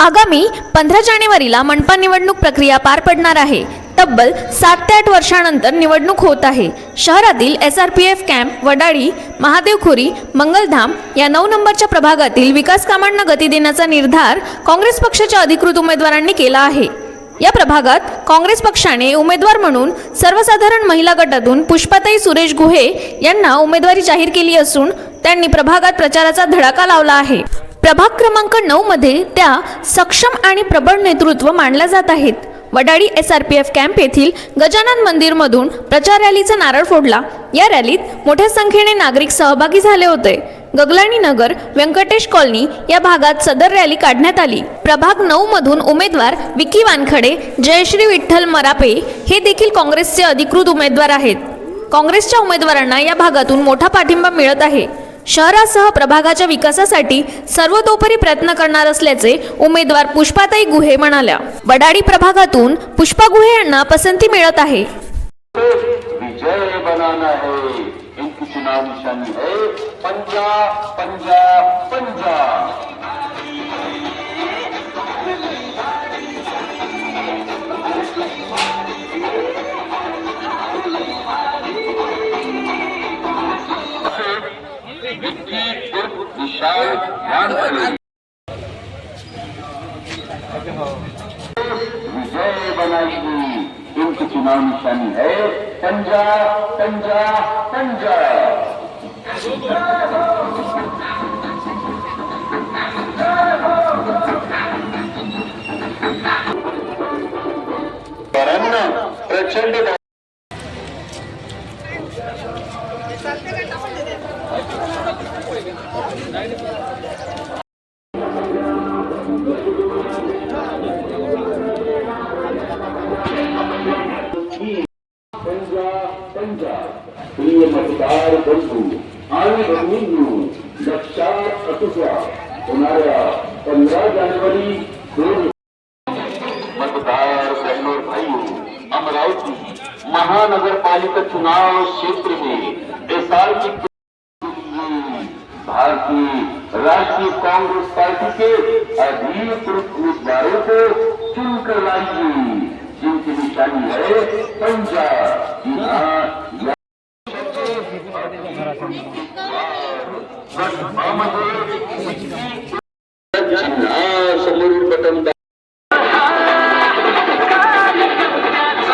आगामी पंधरा जानेवारीला मनपा निवडणूक प्रक्रिया पार पडणार आहे. तब्बल सात ते आठ वर्षानंतर निवडणूक होत आहे. शहरातील S R P F camp Wadali Mahadevkhori Mangaldham या नऊ नंबरच्या प्रभागातील विकास कामांना गती देण्याचा निर्धार काँग्रेस पक्षाच्या अधिकृत उमेदवारांनी केला आहे. या प्रभागात काँग्रेस पक्षाने उमेदवार म्हणून सर्वसाधारण महिला गटातून पुष्पाताई सुरेश गुहे यांना उमेदवारी जाहीर केली असून त्यांनी प्रभागात प्रचाराचा धडाका लावला आहे. प्रभाग क्रमांक नऊ मध्ये त्या सक्षम आणि प्रबळ नेतृत्व मानल्या जात आहेत. Wadali S R P F camp येथील गजानन मंदिरमधून प्रचार रॅलीचा नारळ फोडला. या रॅलीत मोठ्या संख्येने नागरिक सहभागी झाले होते. गगलाणी नगर व्यंकटेश कॉलनी या भागात सदर रॅली काढण्यात आली. प्रभाग नऊ मधून उमेदवार विकी वानखडे जयश्री विठ्ठल मरापे हे देखील काँग्रेसचे अधिकृत उमेदवार आहेत. काँग्रेसच्या उमेदवारांना या भागातून मोठा पाठिंबा मिळत आहे. शहरासह प्रभागाच्या विकासासाठी सर्वतोपरी प्रयत्न करणार असल्याचे उमेदवार पुष्पाताई गुहे म्हणाल्या. वडाडी प्रभागातून पुष्पा गुहे यांना पसंती मिळत आहे. पंजा पंजा पंजा. इनकी चुनाव निशानी विजय बनाएगी इनकी चुनाव निशानी है पंजा पंजा पंजा प्रचंड प्रिय मतदार बंधु आए बंधु पंद्रह जनवरी मतदार बहनों, भाइयों, अमरावती महानगर पालिका चुनाव क्षेत्र में नेपाल की भारतीय राष्ट्रीय कांग्रेस पार्टी के अधिकृत उम्मीदवारों को चुनकर लाइए जिनकी निशानी है पंजाब। यहाँ वर्तमानमध्ये